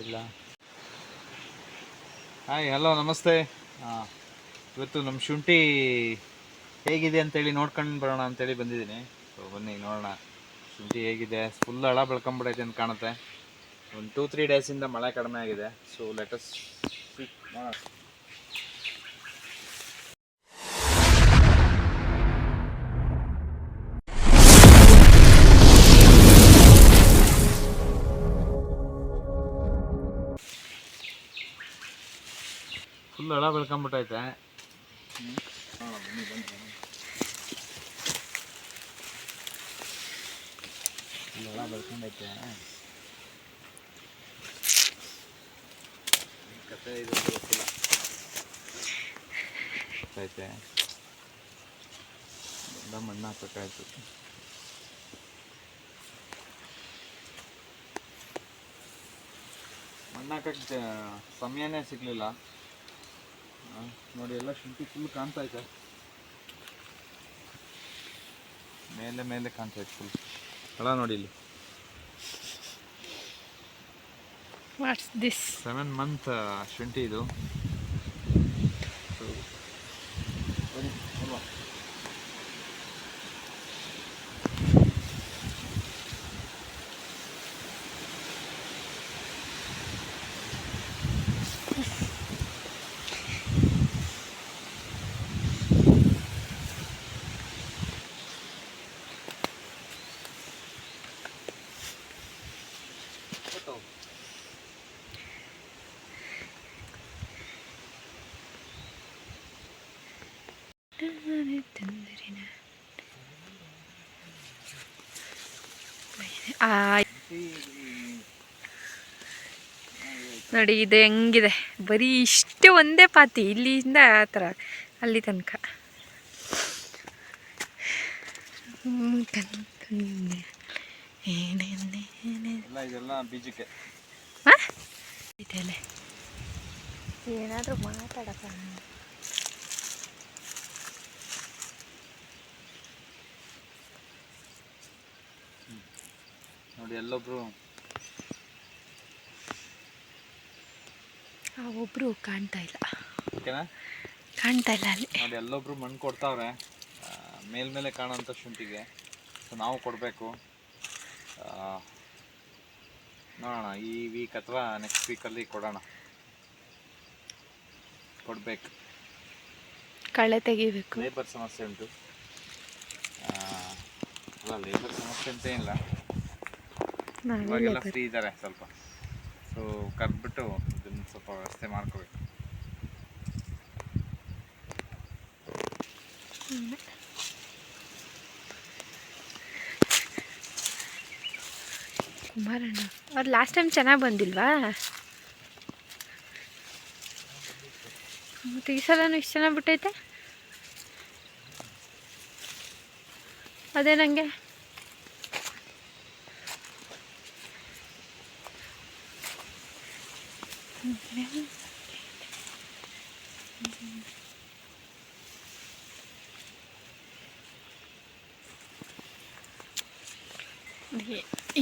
ಇಲ್ಲ. Hi hello ನಮಸ್ತೆ. ಹಾಂ ಇವತ್ತು ನಮ್ಮ ಶುಂಠಿ ಹೇಗಿದೆ ಅಂತೇಳಿ ನೋಡ್ಕೊಂಡು ಬರೋಣ ಅಂತೇಳಿ ಬಂದಿದ್ದೀನಿ. ಸೊ ಬನ್ನಿ ನೋಡೋಣ. ಶುಂಠಿ ಹೇಗಿದೆ? ಫುಲ್ ಹಳ ಬೆಳ್ಕೊಂಬಿಡೈತೆ ಅಂತ ಕಾಣುತ್ತೆ. ಒಂದು ಟೂ ತ್ರೀ ಡೇಸಿಂದ ಮಳೆ ಕಡಿಮೆ ಆಗಿದೆ. ಸೊ ಲೆಟಸ್ ನೋಡೋಣ. ಫುಲ್ ಹಳ ಬೆಳ್ಕೊಂಬಿಟ್ಟೈತೆ. ಹಳ ಬೆಳ್ಕೊಂಡೈತೆ. ಕತೆ ಇದು ಗೊತ್ತಿಲ್ಲ. ಐತೆ ಎಲ್ಲ ಮಣ್ಣು ಹಾಕಬೇಕಾಯ್ತು ಮಣ್ಣು ಹಾಕಕ್ಕೆ ಸಮಯನೇ ಸಿಗಲಿಲ್ಲ. ನೋಡಿ ಎಲ್ಲ ಶುಂಠಿ ಫುಲ್ ಕಾಣ್ತಾ ಇದೆ ಮೇಲೆ ಮೇಲೆ ಕಾಣ್ತಾ ಇತ್ತು ಫುಲ್ ಅಲ್ಲ ನೋಡಿ ಇಲ್ಲಿ. ವಾಟ್ಸ್ ದಿಸ್ ಸೆವೆನ್ ಮಂತ್ ಶುಂಠಿ ಇದು So, ಬನ್ನಿ, ಹೋಗುವ. Photo. ಆ, ನೋಡಿ ಇದು ಹೆಂಗಿದೆ ಬರೀ ಇಷ್ಟು ಒಂದೇ ಪಾತಿ ಇಲ್ಲಿಂದ ಆ ಥರ ಅಲ್ಲಿ ತನಕ ಏನಾದರೂ ಕಣ್- ಕಣ್ಣೆ. ಏನೇನೆ ಏನೇ- ಎಲ್ಲ ಇದೆಲ್ಲ ಬೀಜಕ್ಕೆ ಆ? ಇದೆಲ್ಲ ಏನಾದರೂ ಮಾತಾಡಪ್ಪ ನೋಡಿ ಎಲ್ಲೊಬ್ರು. ಆ ಒಬ್ರು ಕಾಣ್ತಾ ಇಲ್ಲ. ಓಕೆನಾ? ಕಾಣ್ತಾ ಇಲ್ಲ ಅಲ್ಲಿ. ನೋಡಿ ಎಲ್ಲೊಬ್ರು ಮಣ್ಣು ಕೊಡ್ತಾವ್ರೆ. ಮೇಲ್ಮೇಲೆ ಕಾಣೋಂಥ ಶುಂಠಿಗೆ. ಸೊ ನಾವು ಕೊಡಬೇಕು. ನೋಡೋಣ ಈ ವೀಕ್ ಅಥವಾ ನೆಕ್ಸ್ಟ್ ವೀಕಲ್ಲಿ ಕೊಡೋಣ. ಕೊಡಬೇಕು. ಕಳೆ ತೆಗಿಬೇಕು. ಲೇಬರ್ ಸಮಸ್ಯೆ ಉಂಟು. ಅಲ್ಲ ಲೇಬರ್ ಸಮಸ್ಯೆ ಅಂತ ಏನಿಲ್ಲ. ಇವಾಗೆಲ್ಲ ಫ್ರೀ ಇದ್ದಾರೆ ಸ್ವಲ್ಪ. ಸೊ ಕರೆದ್ಬಿಟ್ಟು ಇದನ್ನು ಸ್ವಲ್ಪ ವ್ಯವಸ್ಥೆ ಮಾಡ್ಕೋಬೇಕು. ಕುಮಾರಣ್ಣ ಅವ್ರು ಲಾಸ್ಟ್ ಟೈಮ್ ಚೆನ್ನಾಗಿ ಬಂದಿಲ್ವಾ? ಮತ್ತು ಈ ಸಲನೂ ಇಷ್ಟು ಚೆನ್ನಾಗಿ ಬಿಟ್ಟೈತೆ? ಅದೇ ನನಗೆ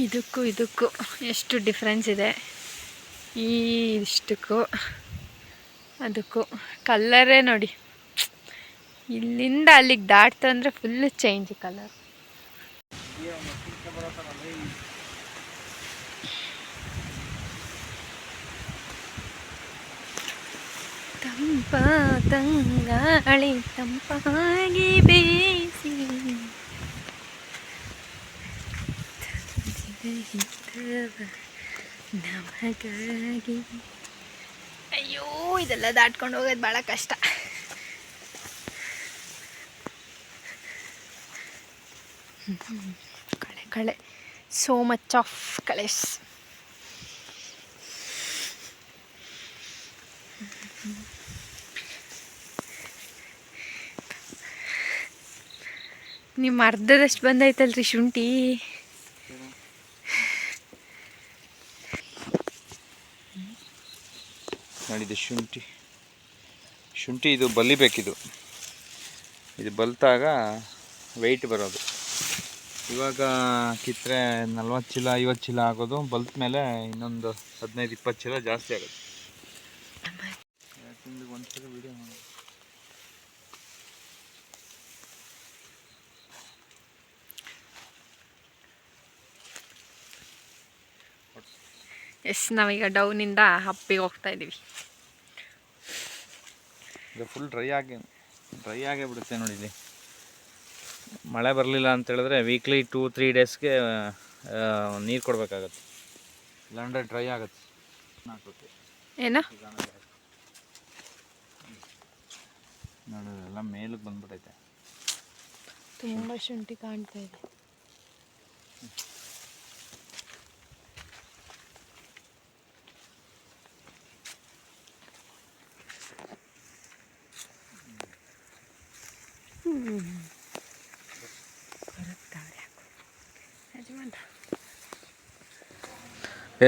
ಇದಕ್ಕೂ ಇದಕ್ಕೂ ಎಷ್ಟು ಡಿಫ್ರೆನ್ಸ್ ಇದೆ? ಈ ಇಷ್ಟಕ್ಕೂ, ಅದಕ್ಕೂ. ಕಲ್ಲರೇ ನೋಡಿ. ಇಲ್ಲಿಂದ ಅಲ್ಲಿಗೆ ದಾಟ್ತು ಅಂದರೆ ಫುಲ್ ಚೇಂಜ್ ಕಲರ್ ತಂಗಾಳಿ ತಂಪಾಗಿ ಬೇಸಿ. ನಮಗಾಗಿ. ಅಯ್ಯೋ, ಇದೆಲ್ಲ ದಾಟ್ಕೊಂಡು ಹೋಗೋದು ಭಾಳ ಕಷ್ಟ. ಕಳೆ ಕಳೆ. ಸೋ ಮಚ್ ಆಫ್ ಕಳೆಸ್ ನಿಮ್ಮ ಅರ್ಧದಷ್ಟು ಬಂದೈತಲ್ರಿ ಶುಂಠಿ. ನೋಡಿದೆ ಶುಂಠಿ. ಶುಂಠಿ ಇದು ಬಲಿಬೇಕಿದು ಇದು ಬಲ್ತಾಗ ವೆಯ್ಟ್ ಬರೋದು. ಇವಾಗ ಕಿತ್ತರೆ ನಲ್ವತ್ತು ಚೀಲ ಐವತ್ತು ಚೀಲ ಆಗೋದು. ಬಲ್ತ ಮೇಲೆ ಇನ್ನೊಂದು ಹದಿನೈದು ಇಪ್ಪತ್ತು ಚೀಲ ಜಾಸ್ತಿ ಆಗುತ್ತೆ. ಎಸ್ ನಾವೀಗ ಡೌನಿಂದ ಹಪ್ಪಿಗೆ ಹೋಗ್ತಾ ಇದ್ದೀವಿ. ಇದು ಫುಲ್ ಡ್ರೈ ಆಗಿ ಡ್ರೈ ಆಗೇ ಬಿಡುತ್ತೆ ನೋಡಿ ಇಲ್ಲಿ. ಮಳೆ ಬರಲಿಲ್ಲ ಅಂತ ಹೇಳಿದ್ರೆ ವೀಕ್ಲಿ ಟೂ ತ್ರೀ ಡೇಸ್ಗೆ ನೀರು ಕೊಡಬೇಕಾಗತ್ತೆ. ಇಲ್ಲಾಂದ್ರೆ ಡ್ರೈ ಆಗುತ್ತೆ. ಏನು? ನೋಡಿ ಎಲ್ಲ ಮೇಲಕ್ಕೆ ಬಂದ್ಬಿಟ್ಟೈತೆ ತುಂಬ ಶುಂಠಿ ಕಾಣ್ತಾ ಇದೆ.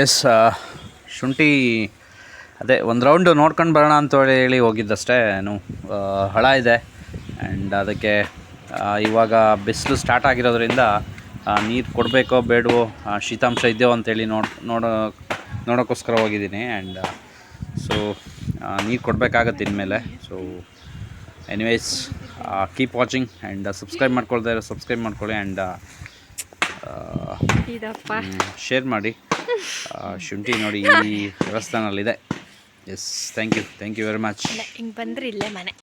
ಎಸ್ ಶುಂಠಿ, ಅದೇ ಒಂದು ರೌಂಡ್ ನೋಡ್ಕೊಂಡು ಬರೋಣ ಅಂತ ಹೇಳಿ ಹೋಗಿದ್ದಷ್ಟೇ. ಏನು ಹಳ ಇದೆ. ಆ್ಯಂಡ್ ಅದಕ್ಕೆ ಇವಾಗ ಬಿಸಿಲು ಸ್ಟಾರ್ಟ್ ಆಗಿರೋದ್ರಿಂದ ನೀರು ಕೊಡಬೇಕೋ ಬೇಡವೋ ಶೀತಾಂಶ ಇದೆಯೋ ಅಂತೇಳಿ ನೋಡ್, ನೋಡೋ ನೋಡೋಕ್ಕೋಸ್ಕರ ಹೋಗಿದ್ದೀನಿ. ಆ್ಯಂಡ್ ಸೊ ನೀರು ಕೊಡಬೇಕಾಗತ್ತೆ ಇನ್ಮೇಲೆ. So anyways keep watching and subscribe ಮಾಡ್ಕೊಳ್ತಾ ಇರೋ ಸಬ್ಸ್ಕ್ರೈಬ್ ಮಾಡ್ಕೊಳ್ಳಿ ಆ್ಯಂಡ್ ಇದಪ್ಪ. ಶೇರ್ ಮಾಡಿ. ಶುಂಠಿ ನೋಡಿ ಈ ದೇವಸ್ಥಾನದಲ್ಲಿದೆ. Yes thank you thank you very much ಹಿಂಗೆ ಬಂದ್ರೆ ಇಲ್ಲೇ ಮನೆ.